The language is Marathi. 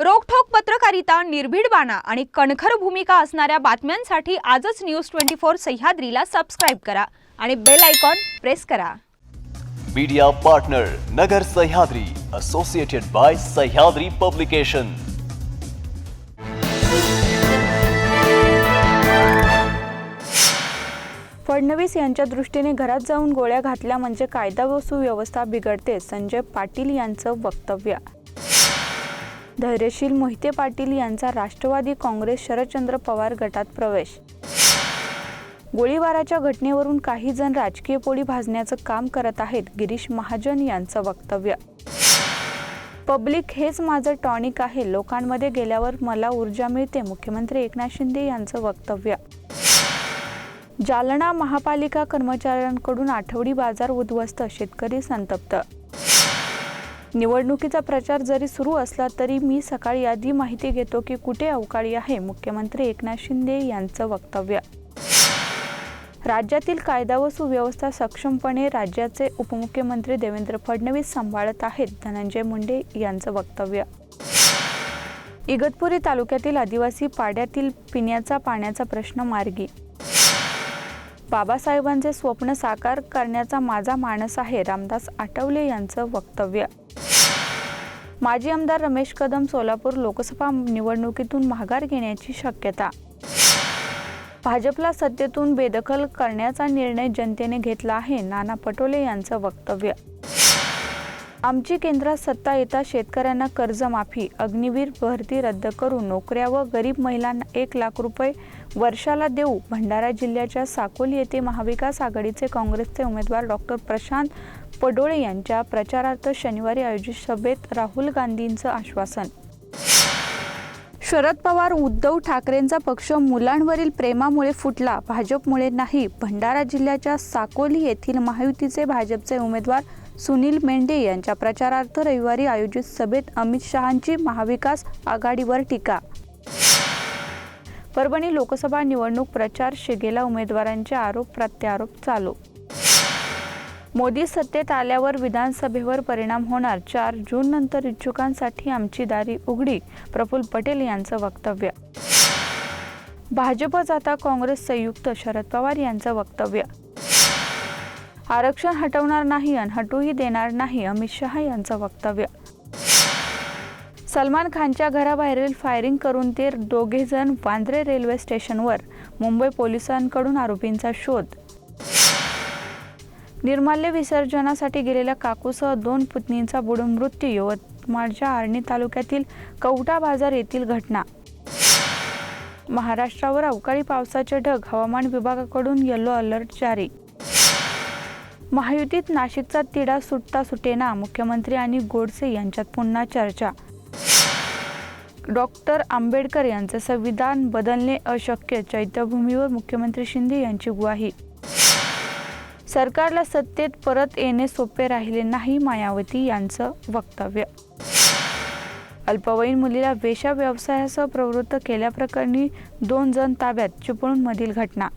रोखठोक पत्रकारिता निर्भीड बाणा आणि कणखर भूमिका असणाऱ्या बातम्यांसाठी आजच न्यूज ट्वेंटी फोर सह्याद्रीला सबस्क्राईब करा आणि बेल आयकॉन प्रेस करा. Media partner Nagar Sahyadri associated by Sahyadri publication Fadnavis यांच्या दृष्टीने घरात जाऊन गोळ्या घातल्या म्हणजे कायदा व सुव्यवस्था बिघडते संजय पाटील यांचं वक्तव्य. धैर्यशील मोहिते पाटील यांचा राष्ट्रवादी काँग्रेस शरदचंद्र पवार गटात प्रवेश. गोळीबाराच्या घटनेवरून काही जण राजकीय पोळी भाजण्याचं काम करत आहेत गिरीश महाजन यांचं वक्तव्य. पब्लिक हेच माझं टॉनिक आहे लोकांमध्ये गेल्यावर मला ऊर्जा मिळते मुख्यमंत्री एकनाथ शिंदे यांचं वक्तव्य. जालना महापालिका कर्मचाऱ्यांकडून आठवडी बाजार उद्ध्वस्त शेतकरी संतप्त. निवडणुकीचा प्रचार जरी सुरू असला तरी मी सकाळी आधी माहिती घेतो की कुठे अवकाळी आहे मुख्यमंत्री एकनाथ शिंदे यांचं वक्तव्य. राज्यातील कायदा व सुव्यवस्था सक्षमपणे राज्याचे उपमुख्यमंत्री देवेंद्र फडणवीस सांभाळत आहेत धनंजय मुंडे यांचं वक्तव्य. इगतपुरी तालुक्यातील आदिवासी पाड्यातील पिण्याचा पाण्याचा प्रश्न मार्गी. बाबासाहेबांचे स्वप्न साकार करण्याचा माझा मानस आहे रामदास आठवले यांचं वक्तव्य. माजी आमदार रमेश कदम सोलापूर लोकसभा निवडणुकीतून माघार घेण्याची शक्यता. भाजपला सत्तेतून बेदखल करण्याचा निर्णय जनतेने घेतला आहे नाना पटोले यांचं वक्तव्य. आमची केंद्रात सत्ता येता शेतकऱ्यांना कर्जमाफी अग्निवीर भरती रद्द करून नोकऱ्या व गरीब महिलांना एक लाख रुपये वर्षाला देऊ भंडारा जिल्ह्याच्या साकोली येथे महाविकास आघाडीचे काँग्रेसचे उमेदवार डॉक्टर प्रशांत पडोळे यांच्या प्रचारार्थ शनिवारी आयोजित सभेत राहुल गांधींचं आश्वासन. शरद पवार उद्धव ठाकरेंचा पक्ष मुलांवरील प्रेमामुळे फुटला भाजपमुळे नाही. भंडारा जिल्ह्याच्या साकोली येथील महायुतीचे भाजपचे उमेदवार सुनील मेंढे यांच्या प्रचारार्थ रविवारी आयोजित सभेत अमित शहांची महाविकास आघाडीवर टीका. परभणी लोकसभा निवडणूक प्रचार शिगेला उमेदवारांचे आरोप प्रत्यारोप चालू मोदी सत्तेत आल्यावर विधानसभेवर परिणाम होणार. चार जून नंतर इच्छुकांसाठी आमची दारी उघडी प्रफुल्ल पटेल यांचं वक्तव्य. भाजपच आता काँग्रेस संयुक्त शरद पवार यांचं वक्तव्य. आरक्षण हटवणार नाही आणि हटूही देणार नाही अमित शहा यांचं वक्तव्य. सलमान खानच्या घराबाहेरील फायरिंग करून ते दोघेजण वांद्रे रेल्वे स्टेशनवर मुंबई पोलिसांकडून आरोपींचा शोध. निर्माल्य विसर्जनासाठी गेलेल्या काकूसह दोन पुतणींचा बुडून मृत्यू. यवतमाळच्या आर्णी तालुक्यातील कवटा बाजार येथील घटना. महाराष्ट्रावर अवकाळी पावसाचे ढग हवामान विभागाकडून येलो अलर्ट जारी. महायुतीत नाशिकचा तिढा सुटता सुटेना मुख्यमंत्री आणि गोडसे यांच्यात पुन्हा चर्चा. डॉक्टर आंबेडकर यांचे संविधान बदलणे अशक्य चैत्यभूमीवर मुख्यमंत्री शिंदे यांची ग्वाही. सरकारला सत्तेत परत येणे सोपे राहिले नाही मायावती यांचं वक्तव्य. अल्पवयीन मुलीला वेशा व्यवसायासह प्रवृत्त केल्याप्रकरणी दोन जण ताब्यात चिपळूणमधील घटना.